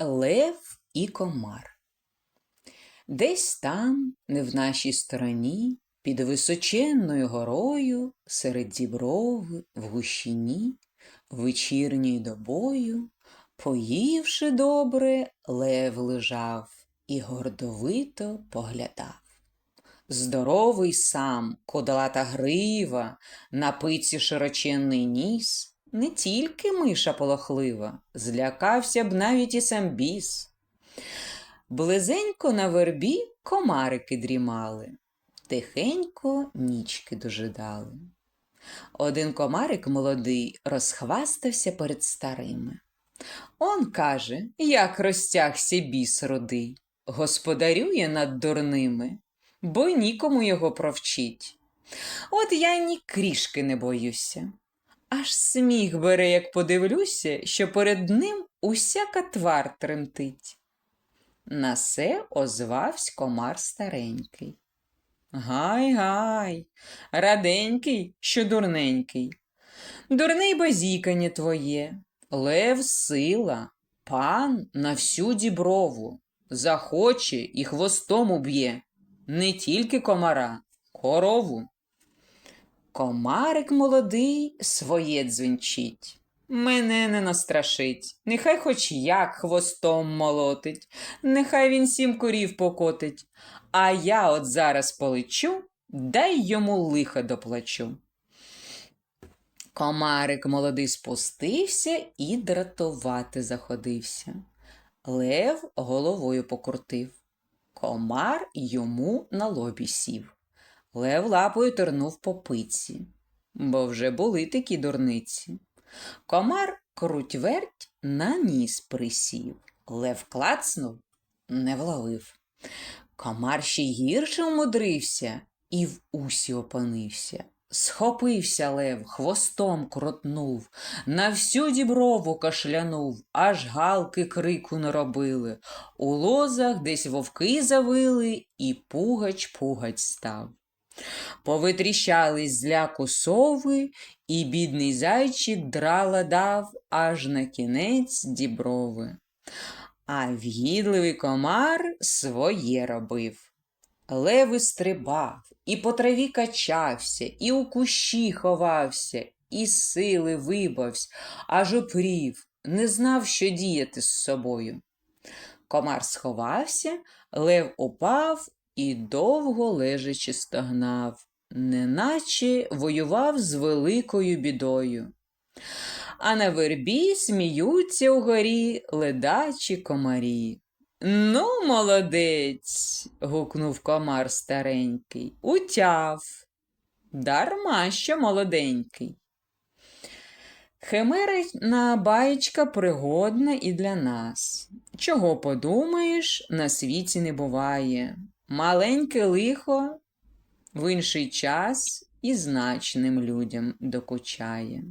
Лев і комар. Десь там, не в нашій стороні, під височенною горою, серед діброви, в гущині, вечірньою добою, поївши добре, лев лежав і гордовито поглядав. Здоровий сам, кодолата грива, на пиці широченний ніс, не тільки миша полохлива, злякався б навіть і сам біс. Близенько на вербі комарики дрімали, тихенько нічки дожидали. Один комарик молодий розхвастався перед старими. Он каже, як розтягся біс родий, господарює над дурними, бо нікому його провчить. От я ні крішки не боюся. Аж сміх бере, як подивлюся, що перед ним усяка твар тремтить. На се озвавсь комар старенький. Гай, гай, раденький, що дурненький. Дурний базікання твоє, лев сила, пан на всю діброву, захоче і хвостом уб'є, не тільки комара, корову. Комарик молодий своє дзвінчить. Мене не настрашить, нехай хоч як хвостом молотить, нехай він сім корів покотить, а я от зараз полечу, дай йому лиха доплачу. Комарик молодий спустився і дратувати заходився. Лев головою покрутив. Комар йому на лобі сів. Лев лапою тернув по пиці, бо вже були такі дурниці. Комар круть-верть на ніс присів. Лев клацнув, не вловив. Комар ще гірше умудрився і в усі опинився. Схопився лев, хвостом крутнув, на всю діброву кашлянув, аж галки крику наробили. У лозах десь вовки завили, і пугач пугач став. Повитріщались з ляку сови, і бідний зайчик драла дав аж на кінець діброви. А вгідливий комар своє робив. Леви стрибав, і по траві качався, і у кущі ховався, і сили вибавсь, аж опрів, не знав, що діяти з собою. Комар сховався, лев упав і довго лежачи стогнав, неначе воював з великою бідою. А на вербі сміються угорі ледачі комарі. Ну, молодець. гукнув комар старенький. Утяв. Дарма що молоденький. Химерина баєчка пригодна і для нас. Чого подумаєш, на світі не буває. Маленьке лихо в інший час і значним людям докучає.